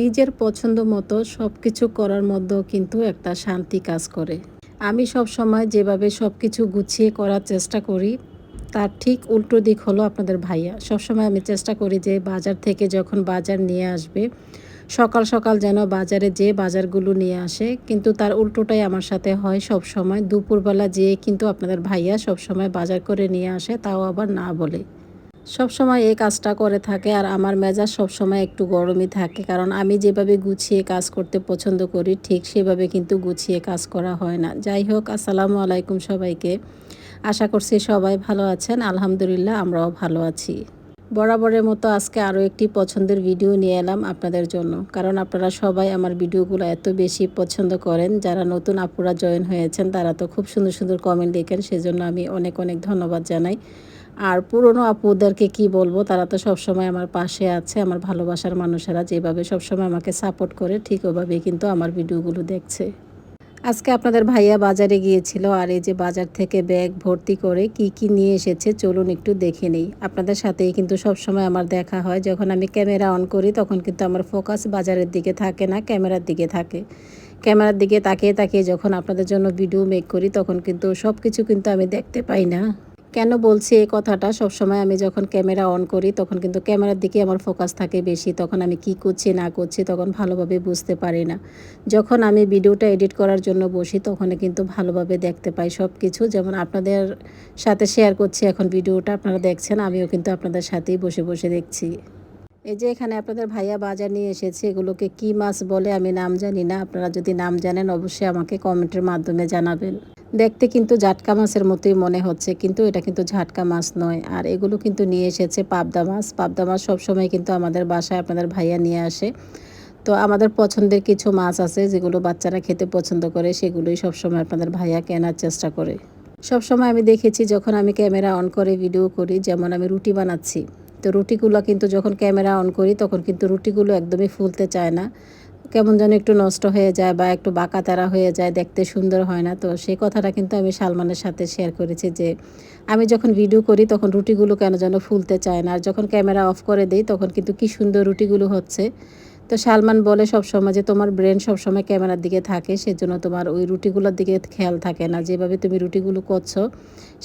নিজের পছন্দ মতো সব কিছু করার মধ্যেও কিন্তু একটা শান্তি কাজ করে। আমি সব সময় যেভাবে সব কিছু গুছিয়ে করার চেষ্টা করি, তার ঠিক উল্টো দিক হলো আপনাদের ভাইয়া। সবসময় আমি চেষ্টা করি যে বাজার থেকে যখন বাজার নিয়ে আসবে, সকাল সকাল যেন বাজারে যে বাজারগুলো নিয়ে আসে, কিন্তু তার উল্টোটাই আমার সাথে হয় সব সময় দুপুরবেলা যেয়ে কিন্তু আপনাদের ভাইয়া সব সময় বাজার করে নিয়ে আসে, তাও আবার না বলে। সব সময় এই কাজটা করে থাকে আর আমার মেজাজ সব সময় একটু গরমই থাকে। কারণ আমি যেভাবে গুছিয়ে কাজ করতে পছন্দ করি, ঠিক সেভাবে কিন্তু গুছিয়ে কাজ করা হয় না। যাই হোক, আসসালামু আলাইকুম সবাইকে। আশা করছি সবাই ভালো আছেন। আলহামদুলিল্লাহ, আমরাও ভালো আছি। বরাবরের মতো আজকে আরও একটি পছন্দের ভিডিও নিয়ে এলাম আপনাদের জন্য। কারণ আপনারা সবাই আমার ভিডিওগুলো এত বেশি পছন্দ করেন, যারা নতুন আপুরা জয়েন হয়েছেন, তারা তো খুব সুন্দর সুন্দর কমেন্ট লেখেন সেজন্য আমি অনেক অনেক ধন্যবাদ জানাই। আর পুরনো আপুদেরকে কি বলব? তারা তো সবসময় আমার পাশে আছে, আমার ভালোবাসার মানুষেরা যেভাবে সবসময় আমাকে সাপোর্ট করে, ঠিক ওভাবেই কিন্তু আমার ভিডিওগুলো দেখছে। আজকে আপনাদের ভাইয়া বাজারে গিয়েছিল আর এই যে বাজার থেকে ব্যাগ ভর্তি করে কি কি নিয়ে এসেছে চলুন একটু দেখে নেই। আপনাদের সাথেই কিন্তু সব সময় আমার দেখা হয়, যখন আমি ক্যামেরা অন করি তখন কিন্তু আমার ফোকাস বাজারের দিকে থাকে না, ক্যামেরার দিকে থাকে। ক্যামেরার দিকে তাকিয়ে তাকিয়ে যখন আপনাদের জন্য ভিডিও মেক করি তখন কিন্তু সব কিছু কিন্তু আমি দেখতে পাই না। কেন বলছি এই কথাটা? সবসময় আমি যখন ক্যামেরা অন করি, তখন কিন্তু ক্যামেরার দিকে আমার ফোকাস থাকে বেশি। তখন আমি কি করছি, না করছি তখন ভালোভাবে বুঝতে পারি না। যখন আমি ভিডিওটা এডিট করার জন্য বসি তখন কিন্তু ভালোভাবে দেখতে পাই সব কিছু যেমন আপনাদের সাথে শেয়ার করছি এখন ভিডিওটা, আপনারা দেখছেন, আমিও কিন্তু আপনাদের সাথেই বসে বসে দেখছি। এই যে এখানে আপনাদের ভাইয়া বাজার নিয়ে এসেছে, এগুলোকে কি মাছ বলে আমি নাম জানি না। আপনারা যদি নাম জানেন, অবশ্যই আমাকে কমেন্টের মাধ্যমে জানাবেন। দেখতে কিন্তু ঝাটকা মাছের মতোই মনে হচ্ছে, কিন্তু এটা কিন্তু ঝাটকা মাছ নয়। আর এগুলো কিন্তু নিয়ে এসেছে পাবদা মাছ। পাবদা মাছ সবসময় কিন্তু আমাদের বাসায় আপনাদের ভাইয়া নিয়ে আসে। তো আমাদের পছন্দের কিছু মাছ আছে যেগুলো বাচ্চারা খেতে পছন্দ করে, সেগুলোই সবসময় আপনাদের ভাইয়া কেনার চেষ্টা করে। সবসময় আমি দেখেছি যখন আমি ক্যামেরা অন করে ভিডিও করি, যেমন আমি রুটি বানাচ্ছি। তো রুটিগুলো কিন্তু যখন ক্যামেরা অন করি, তখন কিন্তু রুটিগুলো একদমই ফুলতে চায় না। কেমন যেন একটু নষ্ট হয়ে যায় বা একটু বাঁকা তারা হয়ে যায়, দেখতে সুন্দর হয় না। তো সেই কথাটা কিন্তু আমি সালমানের সাথে শেয়ার করেছি যে, আমি যখন ভিডিও করি তখন রুটিগুলো কেন যেন ফুলতে চায় না। আর যখন ক্যামেরা অফ করে দিই তখন কিন্তু কি সুন্দর রুটিগুলো হচ্ছে। তো সালমান বলে সবসময় যে, তোমার ব্রেন সবসময় ক্যামেরার দিকে থাকে, সেজন্য তোমার ওই রুটিগুলোর দিকে খেয়াল থাকে না। যেভাবে তুমি রুটিগুলো করছ,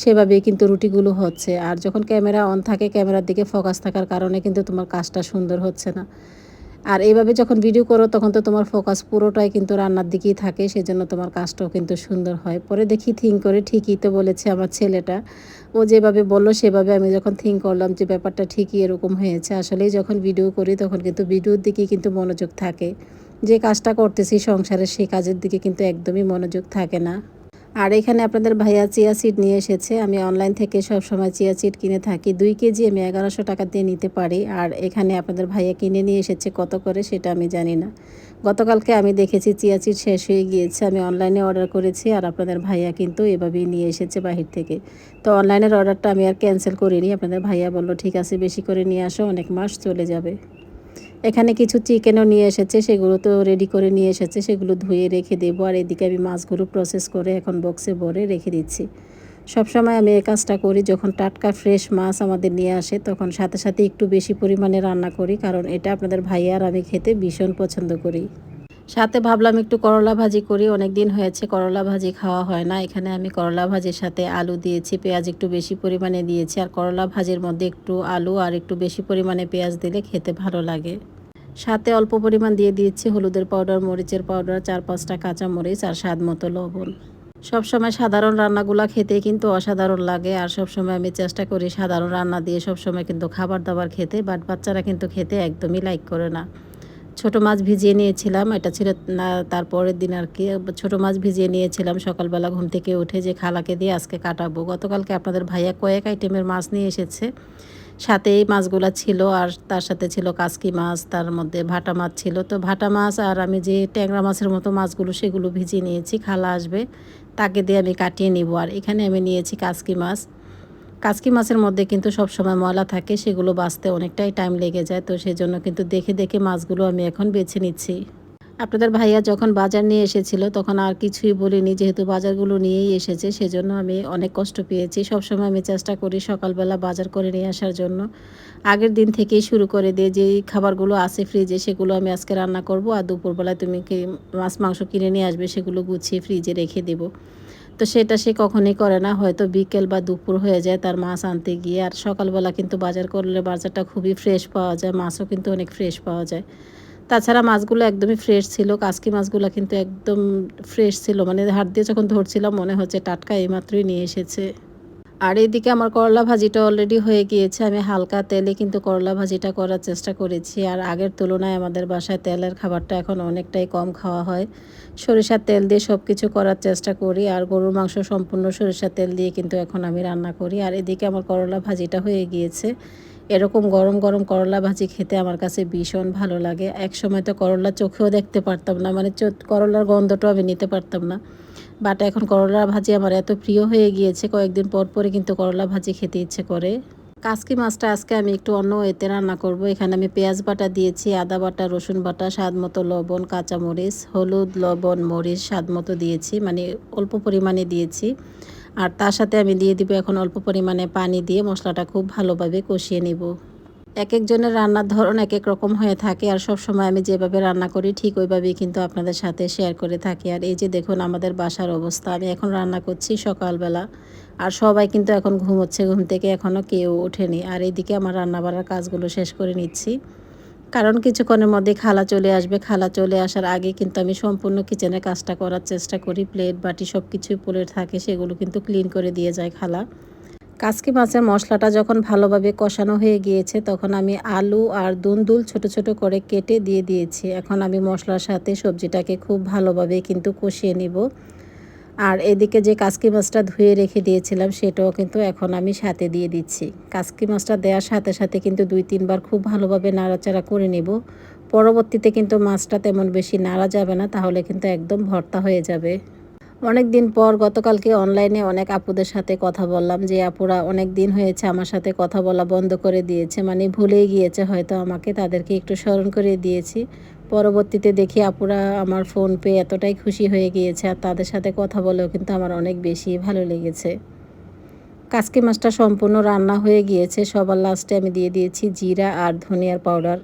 সেভাবেই কিন্তু রুটিগুলো হচ্ছে। আর যখন ক্যামেরা অন থাকে ক্যামেরার দিকে ফোকাস থাকার কারণে কিন্তু তোমার কাজটা সুন্দর হচ্ছে না। আর এইভাবে যখন ভিডিও করো, তখন তো তোমার ফোকাস পুরোটাই কিন্তু রান্নার দিকেই থাকে, সেজন্য তোমার কাজটাও কিন্তু সুন্দর হয়। পরে দেখি থিঙ্ক করে, ঠিকই তো বলেছে আমার ছেলেটা। ও যেভাবে বলল, সেভাবে আমি যখন থিঙ্ক করলাম যে ব্যাপারটা ঠিকই এরকম হয়েছে। আসলেই যখন ভিডিও করি, তখন কিন্তু ভিডিওর দিকেই কিন্তু মনোযোগ থাকে। যে কাজটা করতেছি সংসারের, সেই কাজের দিকে কিন্তু একদমই মনোযোগ থাকে না। আর এখানে আপনাদের ভাইয়া চিয়া সিড নিয়ে এসেছে। আমি অনলাইন থেকে সব সময় চিয়া সিড কিনে থাকি। দুই কেজি আমি এগারোশো টাকা দিয়ে নিতে পারি। আর এখানে আপনাদের ভাইয়া কিনে নিয়ে এসেছে কত করে সেটা আমি জানি না। গতকালকে আমি দেখেছি চিয়া সিড শেষ হয়ে গিয়েছে। আমি অনলাইনে অর্ডার করেছি আর আপনাদের ভাইয়া কিন্তু এভাবেই নিয়ে এসেছে বাহির থেকে। তো অনলাইনের অর্ডারটা আমি আর ক্যান্সেল করিনি। আপনাদের ভাইয়া বলল, ঠিক আছে, বেশি করে নিয়ে আসো, অনেক মাস চলে যাবে। এখানে কিছু চিকেনও নিয়ে এসেছে, সেগুলো তো রেডি করে নিয়ে এসেছে, সেগুলো ধুয়ে রেখে দেবো। আর এদিকে আমি মাছগুলো প্রসেস করে এখন বক্সে ভরে রেখে দিচ্ছি। সবসময় আমি এই কাজটা করি, যখন টাটকা ফ্রেশ মাছ আমাদের নিয়ে আসে, তখন সাথে সাথে একটু বেশি পরিমাণে রান্না করি, কারণ এটা আপনাদের ভাইয়া আর আমি খেতে ভীষণ পছন্দ করি। সাথে ভাবলাম একটু করলা ভাজি করি অনেক দিন হয়েছে করলা ভাজি খাওয়া হয় না। এখানে আমি করলা ভাজির সাথে আলু দিয়েছি, পেঁয়াজ একটু বেশি পরিমাণে দিয়েছি আর করলা ভাজির মধ্যে একটু আলু আর একটু বেশি পরিমাণে পেঁয়াজ দিলে খেতে ভালো লাগে। সাথে অল্প পরিমাণ দিয়ে দিয়েছি হলুদের পাউডার, মরিচের পাউডার, চার পাঁচটা কাঁচা মরিচ আর স্বাদ মতো লবণ। সবসময় সাধারণ রান্নাগুলো খেতে কিন্তু অসাধারণ লাগে আর সবসময় আমি চেষ্টা করি সাধারণ রান্না দিয়ে সবসময় কিন্তু খাবার দাবার খেতে, বাট বাচ্চারা কিন্তু খেতে একদমই লাইক করে না। ছোট মাছ ভিজিয়ে নিয়েছিলাম, এটা ছিল, না, তারপরের দিন আর কি, ছোট মাছ ভিজিয়ে নিয়েছিলাম সকালবেলা ঘুম থেকে উঠে যে খালাকে দিয়ে আজকে কাটাবো। গতকালকে আপনাদের ভাইয়া কয়েক আইটেমের মাছ নিয়ে এসেছে, সাথে এই মাছগুলো ছিল আর তার সাথে ছিল কাসকি মাছ, তার মধ্যে ভাটা মাছ ছিল। তো ভাটা মাছ আর আমি যে ট্যাংরা মাছের মতো মাছগুলো সেগুলো ভিজিয়ে নিয়েছি, খালা আসবে, তাকে দিয়ে আমি কাটিয়ে নিব। আর এখানে আমি নিয়েছি কাসকি মাছ। কাসকি মাছের মধ্যে কিন্তু সব সময় ময়লা থাকে, সেগুলো বাঁচতে অনেকটাই টাইম লেগে যায়, তো সেজন্য কিন্তু দেখে দেখে মাছগুলো আমি এখন বেছে নিচ্ছি। আপনাদের ভাইয়া যখন বাজার নিয়ে এসেছিল, তখন আর কিছুই বলিনি, যেহেতু বাজারগুলো নিয়েই এসেছে, সেজন্য আমি অনেক কষ্ট পেয়েছি। সবসময় আমি চেষ্টা করি সকালবেলা বাজার করে নিয়ে আসার জন্য। আগের দিন থেকেই শুরু করে দিয়ে যেই খাবারগুলো আছে ফ্রিজে সেগুলো আমি আজকে রান্না করব, আর দুপুরবেলায় তুমি কি মাছ, মাংস কিনে নিয়ে আসবে, সেগুলো গুছিয়ে ফ্রিজে রেখে দেবো। তো সেটা সে কখনোই করে না। হয়তো বিকেল বা দুপুর হয়ে যায় তার মাছ আনতে গিয়ে। আর সকালবেলা কিন্তু বাজার করলে বাজারটা খুবই ফ্রেশ পাওয়া যায়, মাছও কিন্তু অনেক ফ্রেশ পাওয়া যায়। তাছাড়া মাছগুলো একদমই ফ্রেশ ছিল, কাসকি মাছগুলো কিন্তু একদম ফ্রেশ ছিল। মানে হাত দিয়ে যখন ধরছিলাম মনে হচ্ছে টাটকা এইমাত্রই নিয়ে এসেছে। আর এইদিকে আমার করলা ভাজিটা অলরেডি হয়ে গিয়েছে। আমি হালকা তেলে কিন্তু করলা ভাজিটা করার চেষ্টা করেছি। আর আগের তুলনায় আমাদের বাসায় তেলের খাবারটা এখন অনেকটাই কম খাওয়া হয়। সরিষার তেল দিয়ে সব কিছু করার চেষ্টা করি, আর গরুর মাংস সম্পূর্ণ সরিষার তেল দিয়ে কিন্তু এখন আমি রান্না করি। আর এদিকে আমার করলা ভাজিটা হয়ে গিয়েছে। এরকম গরম গরম করলা ভাজি খেতে আমার কাছে ভীষণ ভালো লাগে। এক সময় তো করলা চোখেও দেখতে পারতাম না মানে করলার গন্ধটাও আমি নিতে পারতাম না। বাট এখন করলা ভাজি আমার এত প্রিয় হয়ে গিয়েছে, কয়েকদিন পর পরে কিন্তু করলা ভাজি খেতে ইচ্ছে করে। কাসকি মাছটা আজকে আমি একটু অন্য এতে রান্না করব। এখানে আমি পেঁয়াজ বাটা দিয়েছি, আদা বাটা, রসুন বাটা, স্বাদ মতো লবণ, কাঁচামরিচ, হলুদ, লবণ, মরিচ স্বাদ মতো দিয়েছি মানে অল্প পরিমাণে দিয়েছি। আর তার সাথে আমি দিয়ে দিব এখন অল্প পরিমাণে পানি দিয়ে মশলাটা খুব ভালোভাবে কষিয়ে নিব। এক একজনের রান্নার ধরন এক এক রকম হয়ে থাকে আর সব সময় আমি যেভাবে রান্না করি ঠিক ওইভাবেই কিন্তু আপনাদের সাথে শেয়ার করে থাকি। আর এই যে দেখুন আমাদের বাসার অবস্থা, আমি এখন রান্না করছি সকালবেলা। আর সবাই কিন্তু এখন ঘুমোচ্ছে, ঘুম থেকে এখনও কেউ ওঠেনি। আর এইদিকে আমার রান্না বাড়ার কাজগুলো শেষ করে নিচ্ছি। কারণ কিছুক্ষণের মধ্যে খালা চলে আসবে। খালা চলে আসার আগে কিন্তু আমি সম্পূর্ণ কিচেনের কাজটা করার চেষ্টা করি। প্লেট, বাটি সব কিছুই পড়ে থাকে, সেগুলো কিন্তু ক্লিন করে দিয়ে যায় খালা। কাসকি মাছের মশলাটা যখন ভালোভাবে কষানো হয়ে গিয়েছে, তখন আমি আলু আর দুন্দুল ছোট ছোট করে কেটে দিয়ে দিয়েছি। এখন আমি মশলার সাথে সবজিটাকে খুব ভালোভাবে কিন্তু কষিয়ে নিব। আর এদিকে যে কাসকি মাছটা ধুয়ে রেখে দিয়েছিলাম, সেটাও কিন্তু এখন আমি সাথে দিয়ে দিচ্ছি। কাসকি মাছটা দেওয়ার সাথে সাথে কিন্তু দুই, তিনবার খুব ভালোভাবে নাড়াচাড়া করে নেব। পরবর্তীতে কিন্তু মাছটা তেমন বেশি নাড়া যাবে না, তাহলে কিন্তু একদম ভর্তা হয়ে যাবে। অনেক দিন পর গতকালকে অনলাইনে অনেক আপুদের সাথে কথা বললাম যে, আপুরা, অনেক দিন হয়েছে আমার সাথে কথা বলা বন্ধ করে দিয়েছে মানে ভুলেই গিয়েছে, হয়তো আমাকে তাদেরকে একটু স্মরণ করে দিয়েছি। পরবর্তীতে দেখি আপুরা আমার ফোন পেয়ে এতটাই খুশি হয়ে গিয়েছে আর তাদের সাথে কথা বলেও কিন্তু আমার অনেক বেশি ভালো লেগেছে। কাসকি মাছটা সম্পূর্ণ রান্না হয়ে গিয়েছে, সবার লাস্টে আমি দিয়ে দিয়েছি জিরা আর ধনিয়ার পাউডার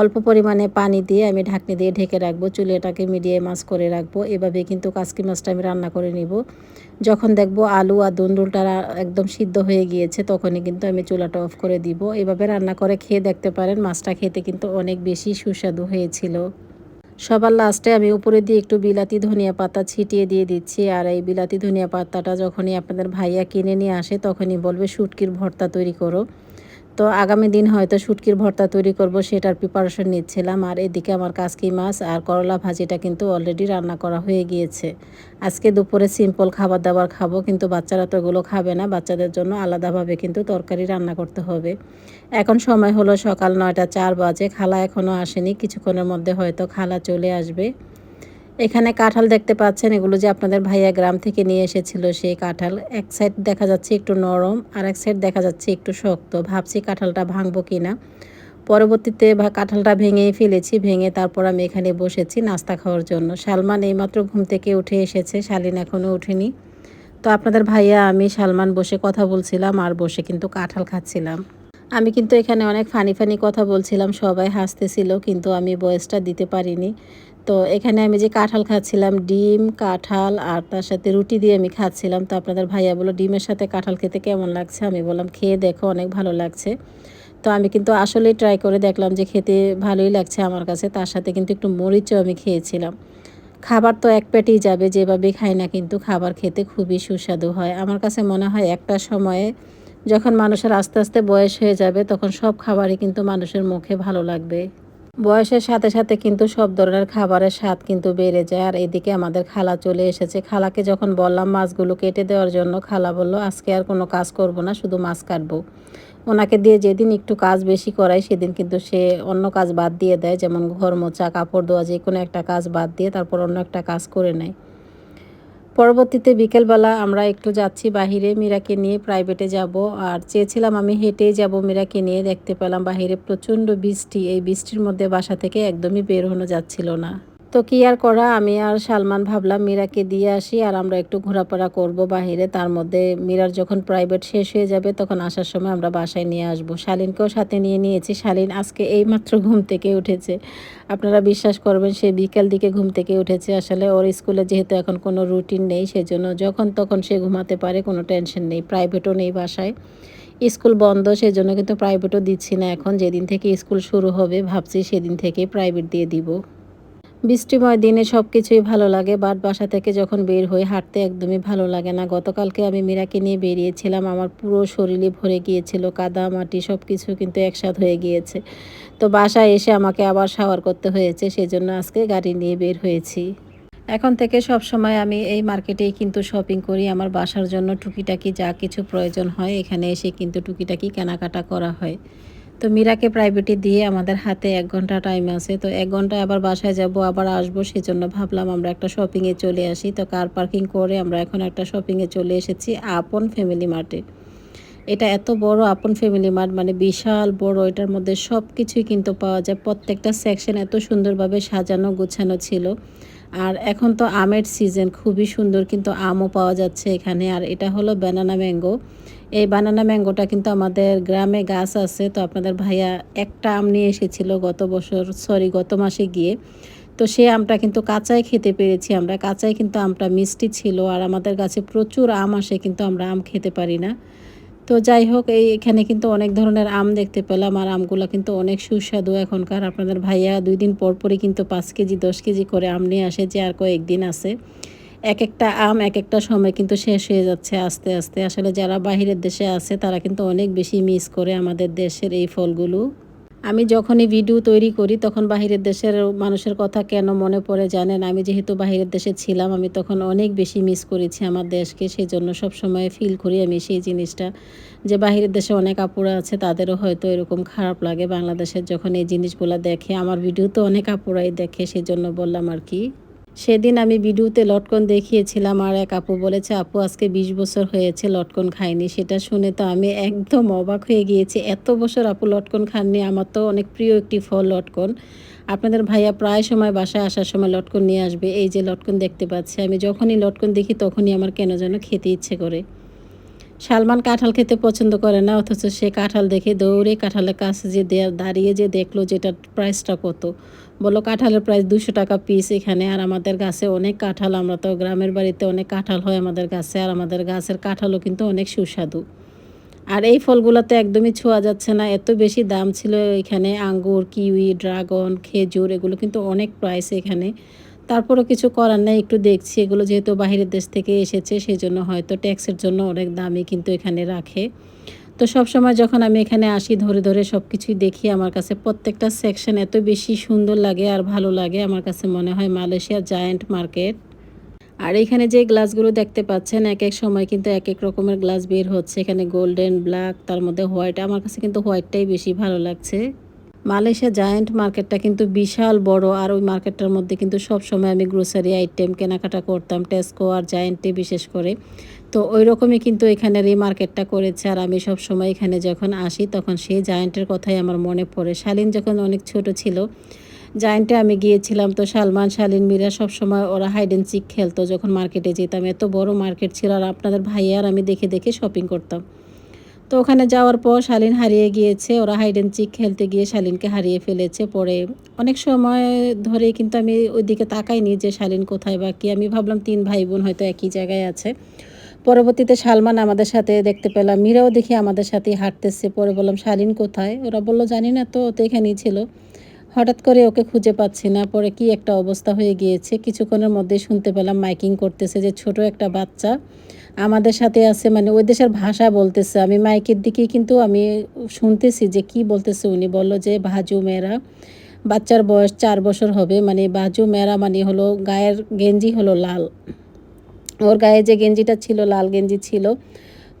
অল্প পরিমাণে পানি দিয়ে আমি ঢাকনি দিয়ে ঢেকে রাখব, চুলেটাকে মিডিয়াম মাছ করে রাখব। এভাবে কিন্তু কাসকি মাছটা আমি রান্না করে নিব। যখন দেখব আলু আর দুন্দুলটা একদম সিদ্ধ হয়ে গিয়েছে, তখনই কিন্তু আমি চুলাটা অফ করে দিব। এভাবে রান্না করে খেয়ে দেখতে পারেন, মাছটা খেতে কিন্তু অনেক বেশি সুস্বাদু হয়েছিল। সবার লাস্টে আমি উপরে দিয়ে একটু বিলাতি ধনিয়া পাতা ছিটিয়ে দিয়ে দিচ্ছি, আর এই বিলাতি ধনিয়া পাতাটা যখনই আপনাদের ভাইয়া কিনে নিয়ে আসে, তখনই বলবে, শুটকির ভর্তা তৈরি করো। তো আগামী দিন হয়তো শুটকির ভর্তা তৈরি করব সেটার প্রিপারেশন নিচ্ছিলাম। আর এদিকে আমার কাসকি মাছ আর করলা ভাজিটা কিন্তু অলরেডি রান্না করা হয়ে গিয়েছে। আজকে দুপুরে সিম্পল খাবার দাবার খাব, কিন্তু বাচ্চারা তো এগুলো খাবে না। বাচ্চাদের জন্য আলাদাভাবে কিন্তু তরকারি রান্না করতে হবে। এখন সময় হলো সকাল নয়টা চার বাজে। খালা এখনও আসেনি। কিছুক্ষণের মধ্যে হয়তো খালা চলে আসবে। এখানে কাঁঠাল দেখতে পাচ্ছেন, এগুলো যে আপনাদের ভাইয়া গ্রাম থেকে নিয়ে এসেছিল সেই কাঁঠাল। এক সাইড দেখা যাচ্ছে একটু নরম, আর এক সাইড দেখা যাচ্ছে একটু শক্ত। ভাবছি কাঁঠালটা ভাঙবো কি না পরবর্তীতে কাঁঠালটা ভেঙেই ফেলেছি, ভেঙে তারপর আমি এখানে বসেছি নাস্তা খাওয়ার জন্য। সালমান এইমাত্র ঘুম থেকে উঠে এসেছে, শালিন এখনও উঠেনি তো আপনাদের ভাইয়া, আমি সালমান বসে কথা বলছিলাম, আর বসে কিন্তু কাঁঠাল খাচ্ছিলাম। আমি কিন্তু এখানে অনেক ফানি ফানি কথা বলছিলাম, সবাই হাসতেছিল, কিন্তু আমি বয়সটা দিতে পারিনি। তো এখানে আমি যে কাঁঠাল খাচ্ছিলাম, ডিম, কাঁঠাল আর তার সাথে রুটি দিয়ে আমি খাচ্ছিলাম। তো আপনাদের ভাইয়া বলো ডিমের সাথে কাঁঠাল খেতে কেমন লাগছে? আমি বললাম, খেয়ে দেখো, অনেক ভালো লাগছে। তো আমি কিন্তু আসলেই ট্রাই করে দেখলাম যে খেতে ভালোই লাগছে আমার কাছে। তার সাথে কিন্তু একটু মরিচও আমি খেয়েছিলাম। খাবার তো এক পেটেই যাবে যেভাবে খাই না কিন্তু খাবার খেতে খুবই সুস্বাদু হয়। আমার কাছে মনে হয় একটা সময়ে যখন মানুষের আস্তে আস্তে বয়স হয়ে যাবে, তখন সব খাবারই কিন্তু মানুষের মুখে ভালো লাগবে। বয়সের সাথে সাথে কিন্তু সব ধরনের খাবারের স্বাদ কিন্তু বেড়ে যায়। আর এদিকে আমাদের খালা চলে এসেছে। খালাকে যখন বললাম মাছগুলো কেটে দেওয়ার জন্য, খালা বলল, আজকে আর কোনো কাজ করব না, শুধু মাছ কাটবো। ওনাকে দিয়ে যেদিন একটু কাজ বেশি করায় সেদিন কিন্তু সে অন্য কাজ বাদ দিয়ে দেয়। যেমন ঘর মোচা কাপড় ধোয়া, যে কোনো একটা কাজ বাদ দিয়ে তারপর অন্য একটা কাজ করে নেয়। পরবর্তীতে বিকেলবেলা আমরা একটু যাচ্ছি বাহিরে মীরাকে নিয়ে প্রাইভেটে যাব। আর চেয়েছিলাম আমি হেঁটেই যাব মীরাকে নিয়ে, দেখতে পেলাম বাহিরে প্রচণ্ড বৃষ্টি। এই বৃষ্টির মধ্যে বাসা থেকে একদমই বের হনো যাচ্ছিল না। তো কি আর করা? আমি আর সালমান ভাবলাম মীরাকে দিয়ে আসি আর আমরা একটু ঘোরাফেরা করব বাহিরে। তার মধ্যে মীরার যখন প্রাইভেট শেষ হয়ে যাবে তখন আসার সময় আমরা বাসায় নিয়ে আসব। শালিনকেও সাথে নিয়ে নিয়েছি। শালিন আজকে এইমাত্র ঘুম থেকে উঠেছে। আপনারা বিশ্বাস করবেন, সে বিকেল দিকে ঘুম থেকে উঠেছে। আসলে ওর স্কুলে যেহেতু এখন কোনো রুটিন নেই, সেজন্য যখন তখন সে ঘুমাতে পারে, কোনো টেনশন নেই। প্রাইভেটও নেই বাসায়। স্কুল বন্ধ, সেজন্য কিন্তু প্রাইভেটও দিচ্ছি না এখন। যেদিন থেকে স্কুল শুরু হবে, ভাবছি সেদিন থেকে প্রাইভেট দিয়ে দিব। বৃষ্টিময় দিনে সব কিছুই ভালো লাগে। বাট বাসা থেকে যখন বের হই, হাঁটতে একদমই ভালো লাগে না। গতকালকে আমি মীরাকে নিয়ে বেরিয়েছিলাম। আমার পুরো শরীরে ভরে গিয়েছিল। কাদা, মাটি সব কিছু কিন্তু একসাথ হয়ে গিয়েছে। তো বাসায় এসে আমাকে আবার শাওয়ার করতে হয়েছে। সেজন্য আজকে গাড়ি নিয়ে বের হয়েছি। এখন থেকে সব সময় আমি এই মার্কেটেই কিন্তু শপিং করি। আমার বাসার জন্য টুকিটাকি যা কিছু প্রয়োজন হয়, এখানে এসে কিন্তু টুকিটাকি কেনাকাটা করা হয়। তো মীরাকে প্রাইভেটে দিয়ে আমাদের হাতে এক ঘণ্টা টাইম আছে। তো এক ঘন্টায় আবার বাসায় যাব, আবার আসব, সেজন্য ভাবলাম আমরা একটা শপিংয়ে চলে আসি। তো কার পার্কিং করে আমরা এখন একটা শপিংয়ে চলে এসেছি আপন ফ্যামিলি মার্টে এটা এত বড় আপন ফ্যামিলি মার্ট মানে বিশাল বড়, এটার মধ্যে সব কিছুই কিন্তু পাওয়া যায়। প্রত্যেকটা সেকশন এত সুন্দরভাবে সাজানো গোছানো ছিল। আর এখন তো আমের সিজন খুবই সুন্দর কিন্তু আমও পাওয়া যাচ্ছে এখানে। আর এটা হলো ব্যানানা ম্যাঙ্গো এই বানানা ম্যাঙ্গোটা কিন্তু আমাদের গ্রামে গাছ আছে, তো আপনাদের ভাইয়া একটা আম নিয়ে এসেছিল গত বছর সরি গত মাসে গিয়ে। তো সে আমটা কিন্তু কাঁচাই খেতে পেরেছি আমরা। কাঁচাই কিন্তু আমটা মিষ্টি ছিল আর আমাদের গাছে প্রচুর আম আসে, কিন্তু আমরা আম খেতে পারি না। তো যাই হোক, এই এখানে কিন্তু অনেক ধরনের আম দেখতে পেলাম আর আমগুলো কিন্তু অনেক সুস্বাদু এখনকার। আপনাদের ভাইয়া দুই দিন পর পরই কিন্তু পাঁচ কেজি, দশ কেজি করে আম নিয়ে আসে যে আর কয়েকদিন আছে। এক একটা আম এক একটা সময় কিন্তু শেষ হয়ে যাচ্ছে আস্তে আস্তে। আসলে যারা বাহিরের দেশে আছে, তারা কিন্তু অনেক বেশি মিস করে আমাদের দেশের এই ফলগুলো। আমি যখনই ভিডিও তৈরি করি, তখন বাহিরের দেশের মানুষের কথা কেন মনে পড়ে জানেন? আমি যেহেতু বাহিরের দেশে ছিলাম, আমি তখন অনেক বেশি মিস করেছি আমার দেশকে। সেই জন্য সবসময় ফিল করি আমি সেই জিনিসটা। যে বাহিরের দেশে অনেক আপুরা আছে, তাদেরও হয়তো এরকম খারাপ লাগে। বাংলাদেশের যখন এই জিনিসগুলো দেখে, আমার ভিডিও তো অনেক আপুরাই দেখে সেই জন্য বললাম আর কি। সেদিন আমি ভিডিওতে লটকন দেখিয়েছিলাম আর এক আপু বলেছে, আপু, আজকে ২০ বছর হয়েছে লটকন খায়নি সেটা শুনে তো আমি একদম অবাক হয়ে গিয়েছি। এত বছর আপু লটকন খাননি, আমার তো অনেক প্রিয় একটি ফল লটকন। আপনাদের ভাইয়া প্রায় সময় বাসায় আসার সময় লটকন নিয়ে আসবে। এই যে লটকন দেখতে পাচ্ছি, আমি যখনই লটকন দেখি তখনই আমার কেন যেন খেতে ইচ্ছে করে। সালমান কাঁঠাল খেতে পছন্দ করে না, অথচ সে কাঁঠাল দেখে দৌড়ে কাঁঠালের কাছে যে দাঁড়িয়ে যে দেখল যেটার প্রাইসটা কত। বলো কাঁঠালের প্রাইস দুশো টাকা পিস এখানে, আর আমাদের গাছে অনেক কাঁঠাল, আমরা তো গ্রামের বাড়িতে অনেক কাঁঠাল হয় আমাদের গাছে, আর আমাদের গাছের কাঁঠালও কিন্তু অনেক সুস্বাদু। আর এই ফলগুলোতে একদমই ছোঁয়া যাচ্ছে না, এত বেশি দাম ছিল এখানে, আঙ্গুর, কিউই, ড্রাগন, খেজুর, এগুলো কিন্তু অনেক প্রাইস এখানে। তারপরও কিছু করার নেই, একটু দেখছি। এগুলো যেহেতু বাহিরের দেশ থেকে এসেছে সেই জন্য হয়তো ট্যাক্সের জন্য অনেক দামই কিন্তু এখানে রাখে। তো সব সময় যখন আমি এখানে আসি, ধরে ধরে সব কিছুই দেখি, আমার কাছে প্রত্যেকটা সেকশন এত বেশি সুন্দর লাগে আর ভালো লাগে, আমার কাছে মনে হয় মালয়েশিয়া জায়ান্ট মার্কেট আর এখানে যে গ্লাসগুলো দেখতে পাচ্ছেন এক এক সময় কিন্তু এক এক রকমের গ্লাস বের হচ্ছে। এখানে গোল্ডেন ব্ল্যাক তার মধ্যে হোয়াইট আমার কাছে কিন্তু হোয়াইটটাই বেশি ভালো লাগছে। মালয়েশিয়া জায়েন্ট মার্কেটটা কিন্তু বিশাল বড় আর ওই মার্কেটটার মধ্যে কিন্তু সব সময় আমি গ্রোসারি আইটেম কেনাকাটা করতাম টেস্কো আর জায়েন্টে বিশেষ করে। তো ওই রকমই কিন্তু এখানের এই মার্কেটটা করেছে আর আমি সব সময় এখানে যখন আসি তখন সেই জায়েন্টের কথাই আমার মনে পড়ে। শালিন যখন অনেক ছোট ছিল জায়েন্টে আমি গিয়েছিলাম তো সালমান, শালিন, মীরা সব সময় ওরা হাইড অ্যান্ড চিক খেলতো। যখন মার্কেটে যেতাম, এত বড় মার্কেট ছিল আর আপনাদের ভাইয়ার আমি দেখে দেখে শপিং করতাম। তো ওখানে যাওয়ার পর শালিন হারিয়ে গিয়েছে। ওরা হাইড অ্যান্ড চিক খেলতে গিয়ে শালিনকে হারিয়ে ফেলেছে পরে। অনেক সময় ধরে কিন্তু আমি ওইদিকে তাকাইনি যে শালিন কোথায় বা কি। আমি ভাবলাম তিন ভাই বোন হয়তো একই জায়গায় আছে। পরবর্তীতে সালমান আমাদের সাথে দেখতে পেলাম। মীরাও দেখি আমাদের সাথে হাঁটতেছে। পরে বললাম, শালিন কোথায়? ওরা বলল, জানি না তো তো এখানেই ছিল। হঠাৎ করে ওকে খুঁজে পাচ্ছি না। পরে কি একটা অবস্থা হয়ে গিয়েছে। কিছুক্ষণের মধ্যে শুনতে পেলাম মাইকিং করতেছে যে ছোট একটা বাচ্চা। আমাদের সাথে আছে মানে ওই দেশের ভাষা বলতেছে। আমি মাইকের দিকে কিন্তু আমি শুনতেছি যে কি বলতেছে উনি। বলল যে, ভাজু মেয়েরা, বাচ্চার বয়স চার বছর হবে। মানে বাজু মেয়েরা মানে হলো গায়ের গেঞ্জি হলো লাল। ওর গায়ে যে গেঞ্জিটা ছিল, লাল গেঞ্জি ছিল।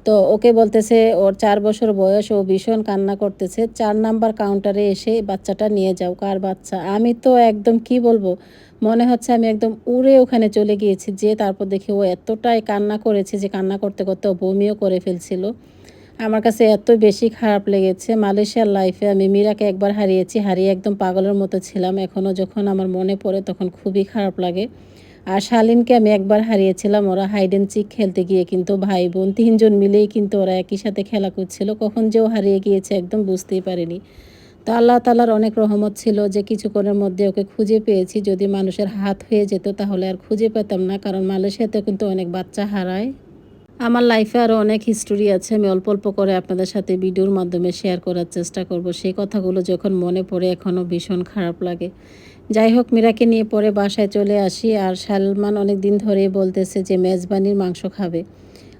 তো ওকে বলতেছে, ওর চার বছর বয়স, ও ভীষণ কান্না করতেছে। চার নাম্বার কাউন্টারে এসে বাচ্চাটা নিয়ে যাও। কার বাচ্চা? আমি তো একদম কি বলব? মনে হচ্ছে আমি একদম উড়ে ওখানে চলে গিয়েছি, যে তারপর দেখি ও এতটাই কান্না করেছে যে কান্না করতে করতে বমিও করে ফেলছিল। আমার কাছে এত বেশি খারাপ লেগেছে, মালয়েশিয়ার লাইফে আমি মীরাকে একবার হারিয়েছি, হারিয়ে একদম পাগলের মতো ছিলাম। এখনও যখন আমার মনে পড়ে তখন খুবই খারাপ লাগে। আর শালিনকে আমি একবার হারিয়েছিলাম, ওরা হাইড অ্যান্ড চিক খেলতে গিয়ে কিন্তু ভাই বোন তিনজন মিলেই কিন্তু ওরা একই সাথে খেলা করছিল। কখন যে ও হারিয়ে গিয়েছে একদম বুঝতেই পারিনি। তো আল্লাহ তালার অনেক রহমত ছিল যে কিছুক্ষণের মধ্যে ওকে খুঁজে পেয়েছি। যদি মানুষের হাত হয়ে যেত তাহলে আর খুঁজে পেতাম না, কারণ মালয়েশিয়াতে কিন্তু অনেক বাচ্চা হারায়। আমার লাইফে আরও অনেক হিস্টোরি আছে, আমি অল্প অল্প করে আপনাদের সাথে ভিডিওর মাধ্যমে শেয়ার করার চেষ্টা করব। সেই কথাগুলো যখন মনে পড়ে এখনও ভীষণ খারাপ লাগে। যাই হোক, মীরাকে নিয়ে পরে বাসায় চলে আসি আর সালমান অনেক দিন ধরেই বলতেছে যে মেজবানির মাংস খাবে।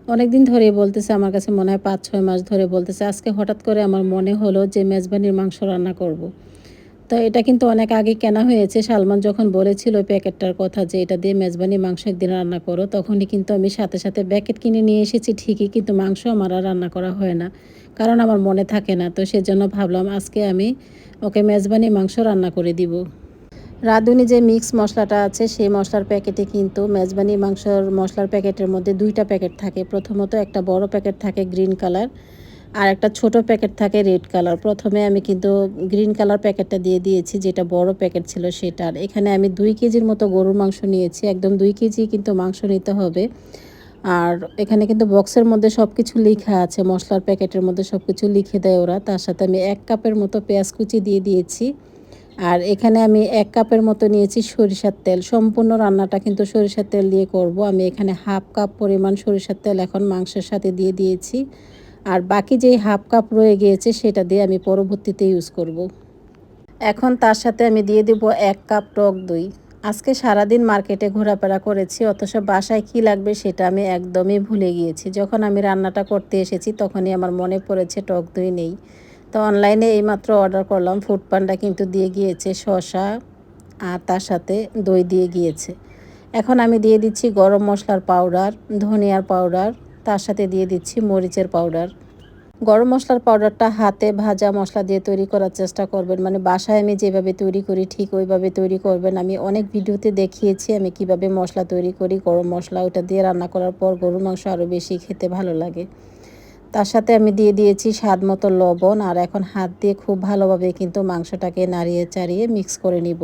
অনেক দিন ধরেই বলতেছে, আমার কাছে মনে হয় পাঁচ, ছয় মাস ধরে বলতেছে, আজকে হঠাৎ করে আমার মনে হলো যে মেজবানির মাংস রান্না করব। তো এটা কিন্তু অনেক আগে কেনা হয়েছে। সালমান যখন বলেছিল প্যাকেটটার কথা যে এটা দিয়ে মেজবানি মাংস একদিন রান্না করো, তখনই কিন্তু আমি সাথে সাথে প্যাকেট কিনে নিয়ে এসেছি। ঠিকই কিন্তু মাংস আমার আর রান্না করা হয় না, কারণ আমার মনে থাকে না। তো সেজন্য ভাবলাম আজকে আমি ওকে মেজবানি মাংস রান্না করে দিব। রাঁধুনি যে মিক্স মশলাটা আছে, সেই মশলার প্যাকেটে কিন্তু মেজবানি মাংসর মশলার প্যাকেটের মধ্যে দুইটা প্যাকেট থাকে। প্রথমত একটা বড় প্যাকেট থাকে গ্রিন কালার, আর একটা ছোট প্যাকেট থাকে রেড কালার। প্রথমে আমি কিন্তু গ্রিন কালার প্যাকেটটা দিয়ে দিয়েছি, যেটা বড় প্যাকেট ছিল সেটার। এখানে আমি দুই কেজির মতো গরুর মাংস নিয়েছি, একদম দুই কেজি কিন্তু মাংস নিতে হবে। আর এখানে কিন্তু বক্সের মধ্যে সব কিছু লেখা আছে, মশলার প্যাকেটের মধ্যে সব কিছু লিখে দেয় ওরা। তার সাথে আমি এক কাপের মতো পেঁয়াজ কুচি দিয়ে দিয়েছি। আর এখানে আমি এক কাপের মতো নিয়েছি সরিষার তেল। সম্পূর্ণ রান্নাটা কিন্তু সরিষার তেল দিয়ে করব। আমি এখানে হাফ কাপ পরিমাণ সরিষার তেল এখন মাংসের সাথে দিয়ে দিয়েছি। আর বাকি যেই হাফ কাপ রয়ে গিয়েছে সেটা দিয়ে আমি পরবর্তীতে ইউজ করব। এখন তার সাথে আমি দিয়ে দেব এক কাপ টক দই। আজকে সারাদিন মার্কেটে ঘোরাফেরা করেছি, অথচ বাসায় কি লাগবে সেটা আমি একদমই ভুলে গিয়েছি। যখন আমি রান্নাটা করতে এসেছি, তখনই আমার মনে পড়েছে টক দই নেই। তো অনলাইনে এইমাত্র অর্ডার করলাম। ফুড পান্ডা কিন্তু দিয়ে গিয়েছে শসা আর তার সাথে দই দিয়ে গিয়েছে। এখন আমি দিয়ে দিচ্ছি গরম মশলার পাউডার ধনিয়ার পাউডার তার সাথে দিয়ে দিচ্ছি মরিচের পাউডার গরম মশলার পাউডারটা হাতে ভাজা মশলা দিয়ে তৈরি করার চেষ্টা করবেন। মানে বাসায় আমি যেভাবে তৈরি করি, ঠিক ওইভাবে তৈরি করবেন। আমি অনেক ভিডিওতে দেখিয়েছি আমি কীভাবে মশলা তৈরি করি, গরম মশলা ওটা দিয়ে রান্না করার পর গরুর মাংস আরও বেশি খেতে ভালো লাগে। তার সাথে আমি দিয়ে দিয়েছি স্বাদ মতো লবণ আর এখন হাত দিয়ে খুব ভালোভাবে কিন্তু মাংসটাকে নাড়িয়ে চাড়িয়ে মিক্স করে নিব।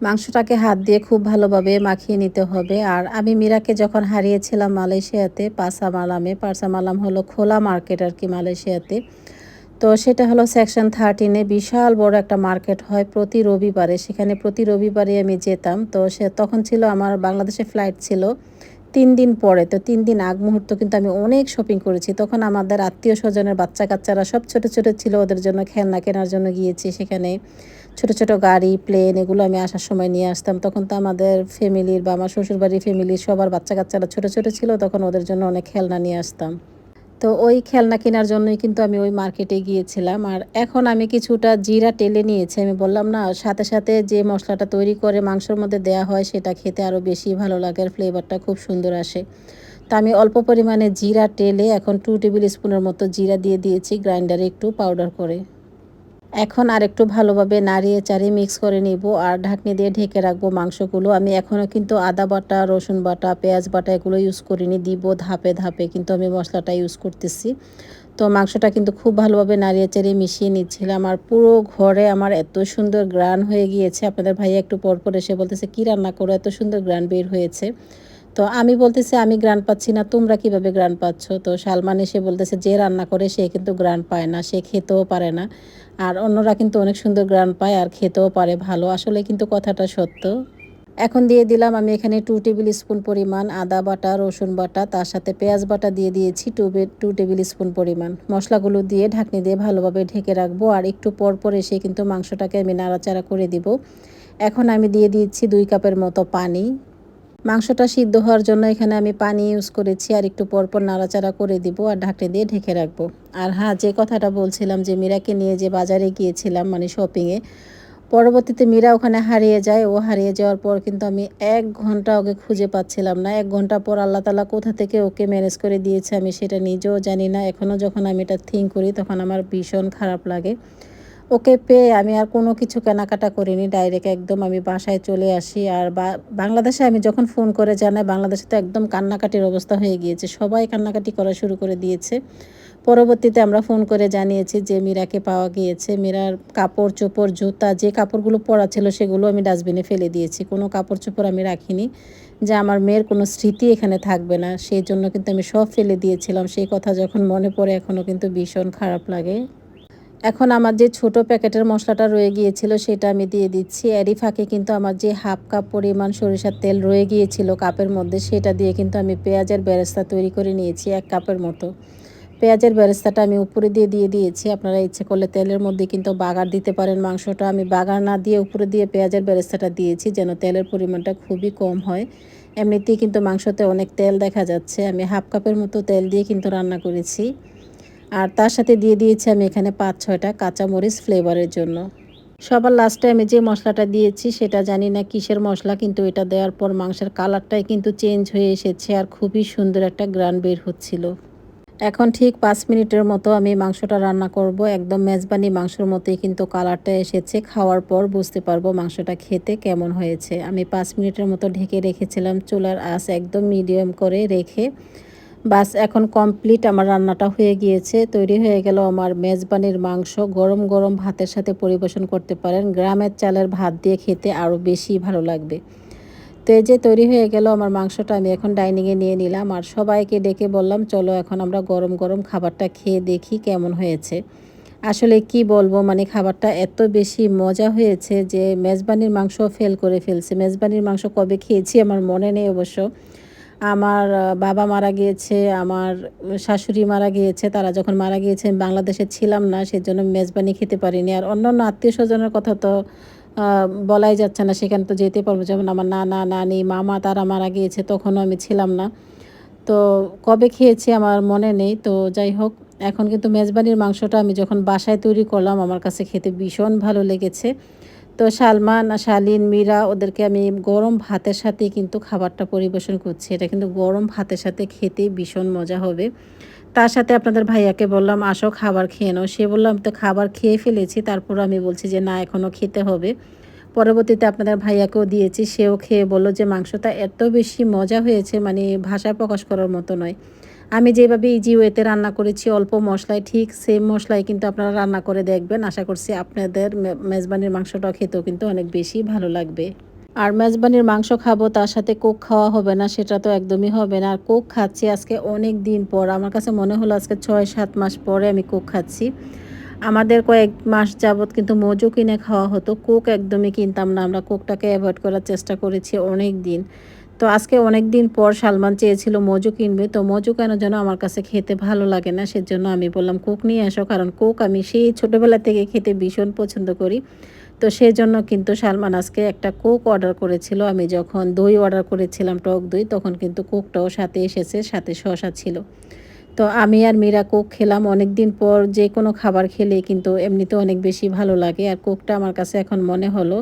মাংসটাকে হাত দিয়ে খুব ভালোভাবে মাখিয়ে নিতে হবে। আর আমি মীরাকে যখন হারিয়েছিলাম মালয়েশিয়াতে পাসা মালামে পাসা মালাম হলো খোলা মার্কেট আর কি মালয়েশিয়াতে। তো সেটা হলো সেকশন থার্টিনে বিশাল বড় একটা মার্কেট হয় প্রতি রবিবারে। সেখানে প্রতি রবিবারে আমি যেতাম। তো সে তখন ছিল আমার বাংলাদেশে ফ্লাইট ছিল। তিন দিন পরে, তো তিন দিন আগ মুহূর্ত কিন্তু আমি অনেক শপিং করেছি। তখন আমাদের আত্মীয় স্বজনের বাচ্চা কাচ্চারা সব ছোট ছোট ছিল, ওদের জন্য খেলনা কেনার জন্য গিয়েছি সেখানে। ছোট ছোট গাড়ি প্লেন এগুলো আমি আসার সময় নিয়ে আসতাম। তখন তো আমাদের ফ্যামিলির বা আমার শ্বশুরবাড়ির ফ্যামিলির সবার বাচ্চা কাচ্চারা ছোট ছোট ছিল, তখন ওদের জন্য অনেক খেলনা নিয়ে আসতাম। তো ওই খেলনা কেনার জন্যই কিন্তু আমি ওই মার্কেটে গিয়েছিলাম। আর এখন আমি কিছুটা জিরা টেলে নিয়েছি। আমি বললাম, না, সাথে সাথে যে মশলাটা তৈরি করে মাংসের মধ্যে দেয়া হয়, সেটা খেতে আরও বেশি ভালো লাগে আর ফ্লেভারটা খুব সুন্দর আসে। তা আমি অল্প পরিমাণে জিরা টেলে এখন টু টেবিল স্পুনের মতো জিরা দিয়ে দিয়েছি, গ্রাইন্ডারে একটু পাউডার করে। এখন আর একটু ভালোভাবে নাড়িয়ে চাড়িয়ে মিক্স করে নিব আর ঢাকনি দিয়ে ঢেকে রাখব মাংসগুলো। আমি এখনও কিন্তু আদা বাটা, রসুন বাটা, পেঁয়াজ বাটা এগুলো ইউজ করিনি, দিব ধাপে ধাপে কিন্তু আমি মশলাটা ইউজ করতেছি। তো মাংসটা কিন্তু খুব ভালোভাবে নাড়িয়ে চাড়িয়ে মিশিয়ে নিচ্ছিলাম আর পুরো ঘরে আমার এত সুন্দর গ্রান হয়ে গিয়েছে। আপনাদের ভাইয়া একটু পর পর এসে বলতেছে, কী রান্না করো? এত সুন্দর গ্রান বের হয়েছে। তো আমি বলতেছি, আমি গ্রান পাচ্ছি না, তোমরা কীভাবে গ্রান পাচ্ছ? তো সালমান এসে বলতেছে, যে রান্না করে সে কিন্তু গ্রান পায় না, সে খেতেও পারে না। আর অন্যরা কিন্তু অনেক সুন্দর গ্রান পায় আর খেতেও পারে ভালো। আসলে কিন্তু কথাটা সত্য। এখন দিয়ে দিলাম আমি এখানে টু টেবিল স্পুন পরিমাণ আদা বাটা, রসুন বাটা, তার সাথে পেঁয়াজ বাটা দিয়ে দিয়েছি টু টু টেবিল স্পুন পরিমাণ। মশলাগুলো দিয়ে ঢাকনি দিয়ে ভালোভাবে ঢেকে রাখব আর একটু পর পর এসে কিন্তু মাংসটাকে আমি নাড়াচাড়া করে দিব। এখন আমি দিয়ে দিচ্ছি দুই কাপের মতো পানি। মাংসটা সিদ্ধ হওয়ার জন্য এখানে আমি পানি ইউজ করেছি আর একটু পরপর নাড়াচাড়া করে দিব আর ঢাকনি দিয়ে ঢেকে রাখব। আর হ্যাঁ যে কথাটা বলছিলাম যে মীরাকে নিয়ে যে বাজারে গিয়েছিলাম মানে শপিংয়ে পরবর্তীতে মীরা ওখানে হারিয়ে যায়। ও হারিয়ে যাওয়ার পর কিন্তু আমি এক ঘণ্টা ওকে খুঁজে পাচ্ছিলাম না। এক ঘণ্টা পর আল্লাহ তালা কোথা থেকে ওকে ম্যানেজ করে দিয়েছে আমি সেটা নিজেও জানি না। এখনও যখন আমি এটা থিঙ্ক করি তখন আমার ভীষণ খারাপ লাগে। ওকে পেয়ে আমি আর কোনো কিছু কেনাকাটা করিনি। ডাইরেক্ট একদম আমি বাসায় চলে আসি আর বাংলাদেশে আমি যখন ফোন করে জানাই, বাংলাদেশে তো একদম কান্নাকাটির অবস্থা হয়ে গিয়েছে। সবাই কান্নাকাটি করা শুরু করে দিয়েছে। পরবর্তীতে আমরা ফোন করে জানিয়েছি যে, মীরাকে পাওয়া গিয়েছে। মীরার কাপড় চোপড়, জুতা, যে কাপড়গুলো পরা ছিল, সেগুলো আমি ডাস্টবিনে ফেলে দিয়েছি। কোনো কাপড় চোপড় আমি রাখিনি যে, আমার মেয়ের কোনো স্মৃতি এখানে থাকবে না। সেই জন্য কিন্তু আমি সব ফেলে দিয়েছিলাম। সেই কথা যখন মনে পড়ে, এখনও কিন্তু ভীষণ খারাপ লাগে। এখন আমার যে ছোট প্যাকেটের মশলাটা রয়ে গিয়েছিল সেটা আমি দিয়ে দিচ্ছি। এরই ফাঁকে কিন্তু আমার যে হাফ কাপ পরিমাণ সরিষার তেল রয়ে গিয়েছিল কাপের মধ্যে, সেটা দিয়ে কিন্তু আমি পেঁয়াজের বেরেস্তা তৈরি করে নিয়েছি এক কাপের মতো। পেঁয়াজের বেরেস্তাটা আমি উপরে দিয়ে দিয়ে দিয়েছি। আপনারা ইচ্ছে করলে তেলের মধ্যে কিন্তু বাগার দিতে পারেন মাংসটা। আমি বাগার না দিয়ে উপরে দিয়ে পেঁয়াজের বেরেস্তাটা দিয়েছি যেন তেলের পরিমাণটা খুবই কম হয়। এমনিতেই কিন্তু মাংসতে অনেক তেল দেখা যাচ্ছে। আমি হাফ কাপের মতো তেল দিয়ে কিন্তু রান্না করেছি। আর তার সাথে দিয়ে দিয়েছি আমি এখানে পাঁচ, ছয়টা কাঁচামরিচ ফ্লেভারের জন্য। সবার লাস্টে আমি যে মশলাটা দিয়েছি, সেটা জানি না কিসের মশলা, কিন্তু এটা দেওয়ার পর মাংসের কালারটাই কিন্তু চেঞ্জ হয়ে এসেছে আর খুবই সুন্দর একটা গ্রান বের হচ্ছিল। এখন ঠিক পাঁচ মিনিটের মতো আমি মাংসটা রান্না করব। একদম মেজবানি মাংসর মতোই কিন্তু কালারটা এসেছে। খাওয়ার পর বুঝতে পারব মাংসটা খেতে কেমন হয়েছে। আমি পাঁচ মিনিটের মতো ঢেকে রেখেছিলাম চুলার আঁচ একদম মিডিয়াম করে রেখে বাস, এখন কমপ্লিট আমার রান্নাটা হয়ে গিয়েছে, তৈরি হয়ে গেল আমার মেজবানির মাংস। গরম গরম ভাতের সাথে পরিবেশন করতে পারেন, গ্রামের চালের ভাত দিয়ে খেতে আরও বেশি ভালো লাগবে। তো এই যে তৈরি হয়ে গেল আমার মাংসটা, আমি এখন ডাইনিংয়ে নিয়ে নিলাম। আর সবাইকে ডেকে বললাম, চলো এখন আমরা গরম গরম খাবারটা খেয়ে দেখি কেমন হয়েছে। আসলে কি বলব মানে খাবারটা এত বেশি মজা হয়েছে যে মেজবানির মাংস ফেল করে ফেলছে। মেজবানির মাংস কবে খেয়েছি আমার মনে নেই অবশ্য। আমার বাবা মারা গিয়েছে, আমার শাশুড়ি মারা গিয়েছে, তারা যখন মারা গিয়েছে, আমি বাংলাদেশে ছিলাম না, সেজন্য মেজবানি খেতে পারিনি। আর অন্যান্য আত্মীয় স্বজনের কথা তো বলাই যাচ্ছে না, সেখানে তো যেতে পারব। যেমন আমার নানা, নানি, মামা, তারা মারা গিয়েছে, তখনও আমি ছিলাম না। তো কবে খেয়েছি আমার মনে নেই, তো যাই হোক, এখন কিন্তু মেজবানির মাংসটা আমি যখন বাসায় তৈরি করলাম, আমার কাছে খেতে ভীষণ ভালো লেগেছে। তো সালমান, শালিন, মীরা, ওদেরকে আমি গরম ভাতের সাথে কিন্তু খাবারটা পরিবেশন করছি। এটা কিন্তু গরম ভাতের সাথে খেতে ভীষণ মজা হবে। তার সাথে আপনাদের ভাইয়াকে বললাম, আসো খাবার খেয়ে নাও। সে বললাম তো খাবার খেয়ে ফেলেছি। তারপর আমি বলছি যে, না এখনও খেতে হবে। পরবর্তীতে আপনাদের ভাইয়াকেও দিয়েছি। সেও খেয়ে বলল যে, মাংসটা এত বেশি মজা হয়েছে মানে ভাষা প্রকাশ করার মতো নয়। আমি যেভাবে ইজি ওয়েতে রান্না করেছি অল্প মশলায়, ঠিক সেম মশলায় কিন্তু আপনারা রান্না করে দেখবেন। আশা করছি আপনাদের মেজবানির মাংসটা খেতেও কিন্তু অনেক বেশি ভালো লাগবে। আর মেজবানির মাংস খাব, তার সাথে কোক খাওয়া হবে না, সেটা তো একদমই হবে না। আর কোক খাচ্ছি আজকে অনেক দিন পর। আমার কাছে মনে হলো আজকে ছয় সাত মাস পরে আমি কোক খাচ্ছি। আমাদের কয়েক মাস যাবৎ কিন্তু মজু কিনে খাওয়া হতো। কোক একদমই কিনতাম না। আমরা কোকটাকে অ্যাভয়েড করার চেষ্টা করেছি অনেক দিন। তো আজকে অনেক দিন পর সালমান চেয়েছিল মজু কিনবে, তো মজু কেন যেন আমার কাছে খেতে ভালো লাগে না, সেজন্য আমি বললাম, কোক নিয়ে আসো কারণ কোক আমি সেই ছোটোবেলা থেকে খেতে ভীষণ পছন্দ করি। তো সেই জন্য কিন্তু সালমান আজকে একটা কোক অর্ডার করেছিল। আমি যখন দই অর্ডার করেছিলাম, টক দই, তখন কিন্তু কোকটাও সাথে এসেছে, সাথে শশা ছিল। তো আমি আর মীরা কোক খেলাম। অনেক দিন পর যে কোনো খাবার খেলে কিন্তু এমনিতে অনেক বেশি ভালো লাগে, আর কোকটা আমার কাছে এখন মনে হলো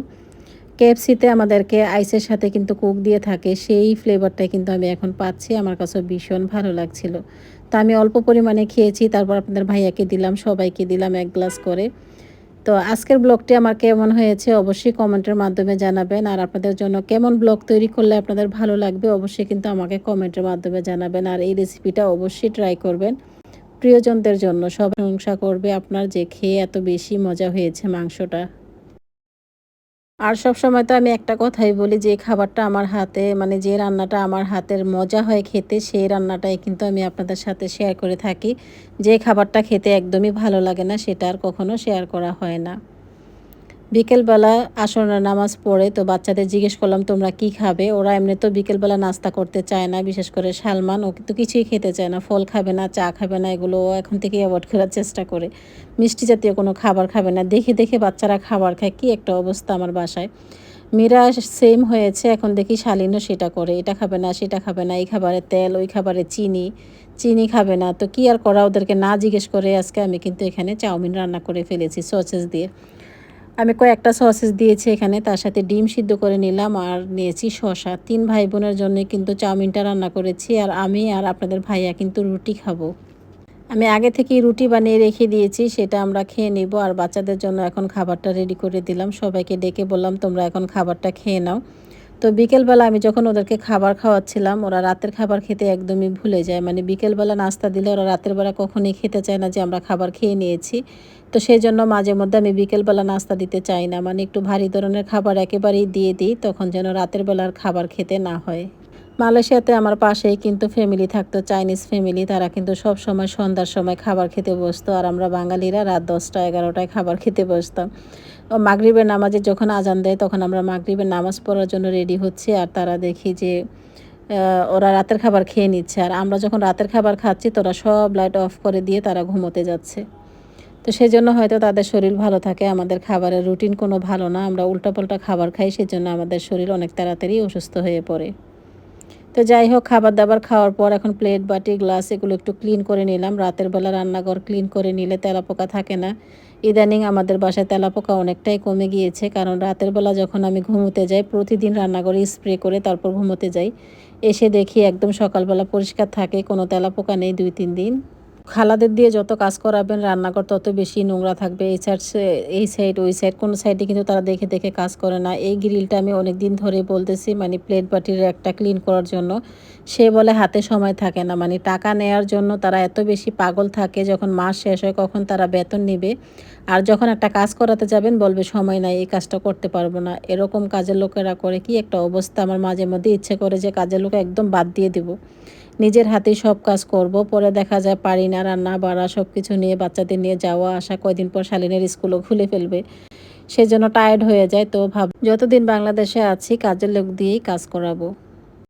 কেএফসিতে আমাদেরকে আইসের সাথে কিন্তু কোক দিয়ে থাকে, সেই ফ্লেভারটাই কিন্তু আমি এখন পাচ্ছি। আমার কাছে ভীষণ ভালো লাগছিল। তো আমি অল্প পরিমাণে খেয়েছি, তারপর আপনাদের ভাইয়াকে দিলাম, সবাইকে দিলাম এক গ্লাস করে। তো আজকের ব্লগটি আমার কেমন হয়েছে অবশ্যই কমেন্টের মাধ্যমে জানাবেন। আর আপনাদের জন্য কেমন ব্লগ তৈরি করলে আপনাদের ভালো লাগবে অবশ্যই কিন্তু আমাকে কমেন্টের মাধ্যমে জানাবেন। আর এই রেসিপিটা অবশ্যই ট্রাই করবেন। প্রিয়জনদের জন্য সব প্রশংসা করবে, আপনার যে খেয়ে এত বেশি মজা হয়েছে মাংসটা। আর সব সময় তো আমি একটা কথাই বলি যে, খাবারটা আমার হাতে মানে যে রান্নাটা আমার হাতের মজা হয় খেতে, সেই রান্নাটাই কিন্তু আমি আপনাদের সাথে শেয়ার করে থাকি। যে খাবারটা খেতে একদমই ভালো লাগে না, সেটা আর কখনো শেয়ার করা হয় না। বিকেলবেলা আসরের নামাজ পড়ে তো বাচ্চাদের জিজ্ঞেস করলাম, তোমরা কি খাবে? ওরা এমনি তো বিকেলবেলা নাস্তা করতে চায় না, বিশেষ করে সালমান। ও কিন্তু কিছুই খেতে চায় না, ফল খাবে না, চা খাবে না, এগুলো এখন থেকে অ্যাভয়েড করার চেষ্টা করে। মিষ্টি জাতীয় কোনো খাবার খাবে না। দেখে দেখে বাচ্চারা খাবার খায়, কি একটা অবস্থা আমার বাসায়। মেয়েরা সেম হয়েছে, এখন দেখি শালিনও সেটা করে। এটা খাবে না, সেটা খাবে না, এই খাবারে তেল, ওই খাবারে চিনি চিনি খাবে না। তো কি আর করা ওদেরকে না জিজ্ঞেস করে? আজকে আমি কিন্তু এখানে চাউমিন রান্না করে ফেলেছি সসেস দিয়ে। আমি কয়েকটা সসেস দিয়েছি এখানে, তার সাথে ডিম সিদ্ধ করে নিলাম আর নিয়েছি শশা তিন ভাই বোনের জন্য কিন্তু চাউমিনটা রান্না করেছি আর আমি আর আপনাদের ভাইয়া কিন্তু রুটি খাব। আমি আগে থেকেই রুটি বানিয়ে রেখে দিয়েছি, সেটা আমরা খেয়ে নেব আর বাচ্চাদের জন্য এখন খাবারটা রেডি করে দিলাম। সবাইকে ডেকে বললাম, তোমরা এখন খাবারটা খেয়ে নাও। তো বিকেলবেলা আমি যখন ওদেরকে খাবার খাওয়াচ্ছিলাম, ওরা রাতের খাবার খেতে একদমই ভুলে যায়। মানে বিকেলবেলা নাস্তা দিলে ওরা রাতের বেলা কখনোই খেতে চায় না যে, আমরা খাবার খেয়ে নিয়েছি। তো সেই জন্য মাঝে মধ্যে আমি বিকেলবেলা নাস্তা দিতে চাই না। মানে একটু ভারী ধরনের খাবার একেবারেই দিয়ে দিই, তখন যেন রাতের বেলার খাবার খেতে না হয়। মালয়েশিয়াতে আমার পাশেই কিন্তু ফ্যামিলি থাকতো চাইনিজ ফ্যামিলি তারা কিন্তু সব সময় সন্ধ্যার সময় খাবার খেতে বসতো। আর আমরা বাঙালিরা রাত দশটা, এগারোটায় খাবার খেতে বসতাম। মাগরিবের নামাজে যখন আজান দেয়, তখন আমরা মাগরিবের নামাজ পড়ার জন্য রেডি হচ্ছি আর তারা দেখি যে ওরা রাতের খাবার খেয়ে নিচ্ছে। আর আমরা যখন রাতের খাবার খাচ্ছি তোরা সব লাইট অফ করে দিয়ে তারা ঘুমোতে যাচ্ছে। তো সেই জন্য হয়তো তাদের শরীর ভালো থাকে, আমাদের খাবারের রুটিন কোনো ভালো না। আমরা উল্টাপাল্টা খাবার খাই, সেজন্য আমাদের শরীর অনেক তাড়াতাড়ি অসুস্থ হয়ে পড়ে। তো যাই হোক খাবার দাবার খাওয়ার পর এখন প্লেট বাটি গ্লাস এগুলো একটু ক্লিন করে নিলাম। রাতের বেলা রান্নাঘর ক্লিন করে নিলে তেলাপোকা থাকে না। ইদানিং আমাদের বাসায় তেলাপোকা অনেকটাই কমে গিয়েছে, কারণ রাতের বেলা যখন আমি ঘুমোতে যাই, প্রতিদিন রান্না করে স্প্রে করে তারপর ঘুমোতে যাই। এসে দেখি একদম সকালবেলা পরিষ্কার থাকে, কোনো তেলাপোকা নেই দুই, তিন দিন। খালাদের দিয়ে যত কাজ করাবেন, রান্নাঘর তত বেশি নোংরা থাকবে। এই সাইড এই সাইড ওই সাইড কোনো সাইডে কিন্তু তারা দেখে দেখে কাজ করে না। এই গ্রিলটা আমি অনেক দিন ধরে বলতেছি মানে প্লেট বাটির একটা ক্লিন করার জন্য। সে বলে হাতে সময় থাকে না মানে টাকা নেয়ার জন্য তারা এত বেশি পাগল থাকে, যখন মাস শেষ হয় কখন তারা বেতন নেবে। আর যখন একটা কাজ করাতে যাবেন, বলবে সময় নাই, এই কাজটা করতে পারব না। এরকম কাজের লোকেরা করে, কি একটা অবস্থা। আমার মাঝে মধ্যে ইচ্ছে করে যে কাজের লোক একদম বাদ দিয়ে দেবো। নিজের হাতে সব কাজ করব, পরে দেখা যায় পারি না, রান্না, বাড়া সব কিছু নিয়ে, বাচ্চাদের নিয়ে যাওয়া, আসা, কয়দিন পর শালিনের স্কুলও খুলে ফেলবে। সেজন্য টায়ার্ড হয়ে যায় তো ভাব যতদিন বাংলাদেশে আছি, কাজের লোক দিয়েই কাজ করাবো।